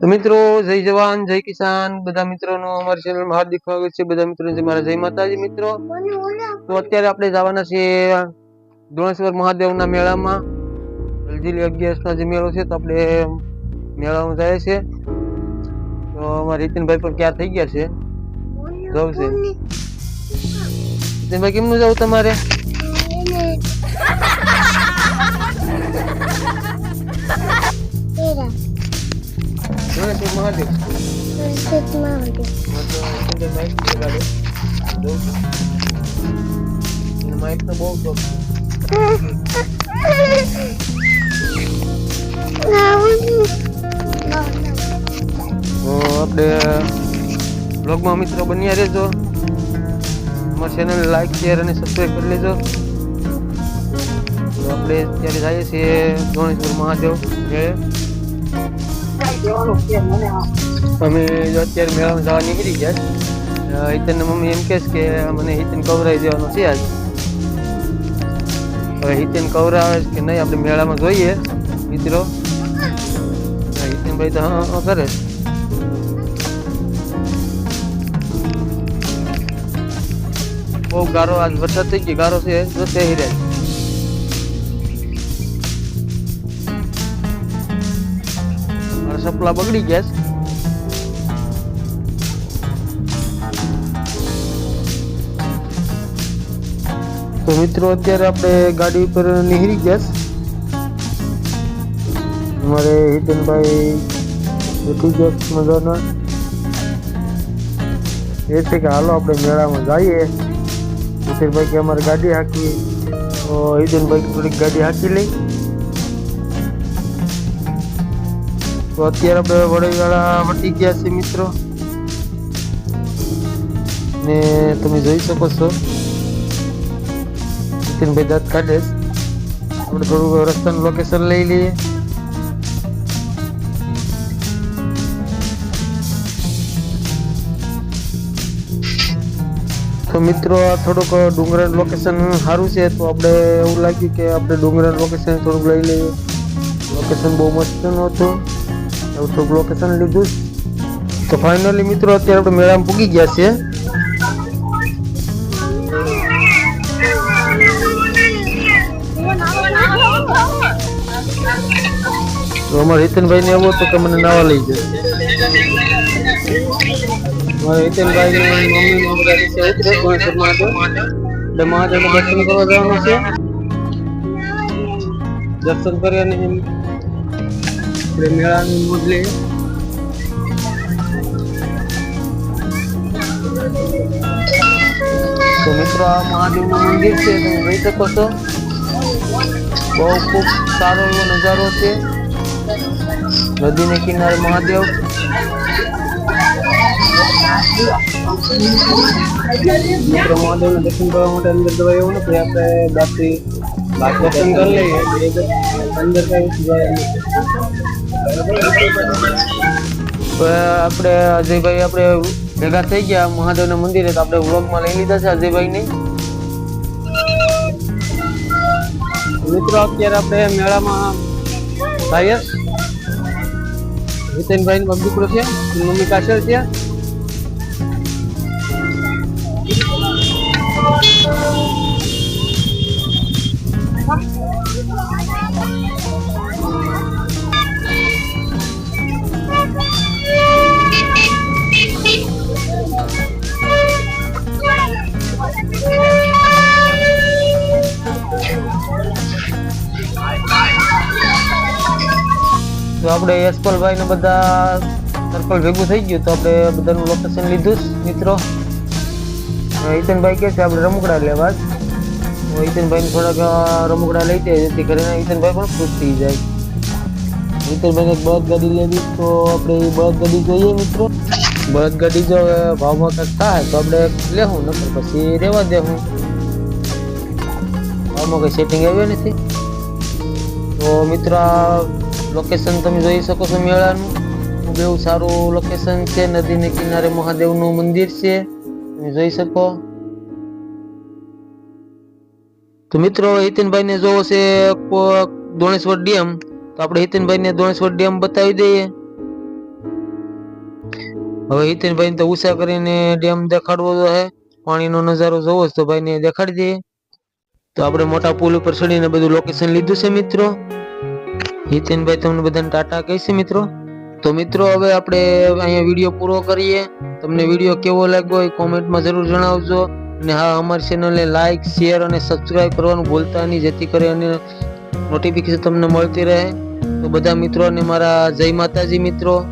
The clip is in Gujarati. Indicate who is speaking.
Speaker 1: તો મિત્રો જય જવાન જય કિસાન બધા મિત્રોનું અમારી ચેનલમાં હાર્દિક સ્વાગત છે બધા મિત્રો મારા જય માતાજી મિત્રો તો અત્યારે આપણે જવાના છીએ દોણેશ્વર મહાદેવના મેળામાં અલજીલી અગિયારસનો જે મેળો છે તો આપણે મેળામાં જાય છે તો અમારા નીતિનભાઈ પણ ક્યાં થઈ ગયા છે જવું છે નીતિનભાઈ કેમનું જવું તમારે મહાદેવ લગાડો જવું માઇક તો બહુ તો આપણે બ્લોગમાં મિત્રો બન્યા રહેજો. અમારી ચેનલ લાઈક શેર અને સબસ્ક્રાઈબ કરી લેજો. આપણે ત્યારે જઈએ છીએ ગણેશ્વર મહાદેવ મેળે. અમે જો અત્યારે મેળામાં જવા નીકળી ગયા હિતનની મમ્મી એમ કેસ કે મને હિતન કવરાઈ દેવાનો છે આજ. હવે હિતન કવરાવે કે નહીં આપણે મેળામાં જોઈએ, મિત્રો. હિતનભાઈ તો હા કરે બહુ ગારો આજ વરસાદ થઈ ગયો, ગારો છે તો તે હિરે સપલા બગડી ગયા છે તો મિત્રો અત્યારે આપણે ગાડી ઉપર નીકળી ગયા છે અમારે હિતનભાઈ બેઠી ગયા છે મજાના એ છે કે હાલો આપણે મેળામાં જઈએ હિતનભાઈ કે અમારે ગાડી હાંકવી તો હિતનભાઈ થોડીક ગાડી હાંકી લઈ તો અત્યારે આપણે વડોદરા વટી ગયા છે મિત્રો. ને તમે જોઈ શકો છો. નીતિનભાઈ દાંત કાઢે આપણે થોડું રસ્તાનું લોકેશન લઈ લઈએ. તો મિત્રો, આ થોડુંક ડુંગરાનું લોકેશન સારું છે. તો આપણે એવું લાગ્યું કે આપણે ડુંગરાનું લોકેશન થોડુંક લઈ લઈએ. લોકેશન બહુ મસ્ત નહોતું થોડુંક લોકેશન લીધું તો ફાઇનલી મિત્રો, અત્યારે આપણે મેળામાં પૂગી ગયા છીએ. તો અમારે હિતનભાઈ ને એવું હતું કે મને નાવા લઈ જાય. મારા હિતનભાઈ ને મમ્મી ને બધા નીચે ઉતરે દર્શન કરવા જવાનું છે. દર્શન કર્યા એમ આપણે મેળાની મોજ લઈએ તો મિત્રો આ મહાદેવનું મંદિર છે તમે જોઈ શકો છો બહુ ખૂબ સારો એવો નજારો છે નદીને કિનારે મહાદેવ મિત્રો મહાદેવના દર્શન કરવા માટે અંદર જવા એવું નથી આપણે બાકી બાર દર્શન કરી લઈએ એટલે અંદર કઈ જાય નહીં. તો આપણે અજયભાઈ આપણે ભેગા થઈ ગયા મહાદેવના મંદિરે તો આપણે વ્લોગમાં લઈ લીધા છે અજયભાઈને મિત્રો અત્યારે આપણે મેળામાં ભાઈ જીતેનભાઈ નો દીકરો છે એની મમ્મી કાશળ છે તો આપણે યશપાલભાઈ ને બધા સર્કલ ભેગું થઈ ગયું તો આપણે બધાનું લોકેશન લીધું જ મિત્રો હવે હિતનભાઈ કહે છે આપણે રમકડા લેવા જ. તો હિતનભાઈને થોડાક અ, રમકડા લઈ જાય જેથી કરીને હિતનભાઈ પણ ખુશ થઈ જાય હિતનભાઈને એક બળદ ગાડી લેવી તો આપણે એ બળદ ગાડી જોઈએ મિત્રો બળદ ગાડી જો હવે ભાવમાં કંઈક થાય તો આપણે લેવું નકર પછી રહેવા દેવું ભાવમાં કંઈ સેટિંગ આવ્યું નથી તો મિત્રો આ લોકેશન તમે જોઈ શકો છો મેળાનું. બહુ સારું લોકેશન છે. નદીને કિનારે મહાદેવનું મંદિર છે. તમે જોઈ શકો. તો મિત્રો હિતનભાઈ ને જોવો છે દોણેશ્વર ડેમ. તો આપણે હિતનભાઈ ને દોણેશ્વર ડેમ બતાવી દઈએ. હવે હિતેનભાઈ તો ઉષા કરીને ડેમ દેખાડવો છે પાણીનો નજારો જોવો છે તો ભાઈને દેખાડી દઈએ. તો આપણે મોટા પુલ ઉપર ચડીને બધું લોકેશન લીધું છે મિત્રો. હિતેનભાઈ તમને બધાને ટાટા કહેશે મિત્રો? તો મિત્રો, હવે આપણે અહીંયા વીડિયો પૂરો કરીએ. તમને વીડિયો કેવો લાગ્યો એ કોમેન્ટમાં જરૂર જણાવજો. અને હા, અમારી ચેનલને લાઇક શેર અને સબસ્ક્રાઇબ કરવાનું ભૂલતા નહીં, જેથી કરીને નોટિફિકેશન તમને મળતી રહે. તો બધા મિત્રોને મારા જય માતાજી મિત્રો.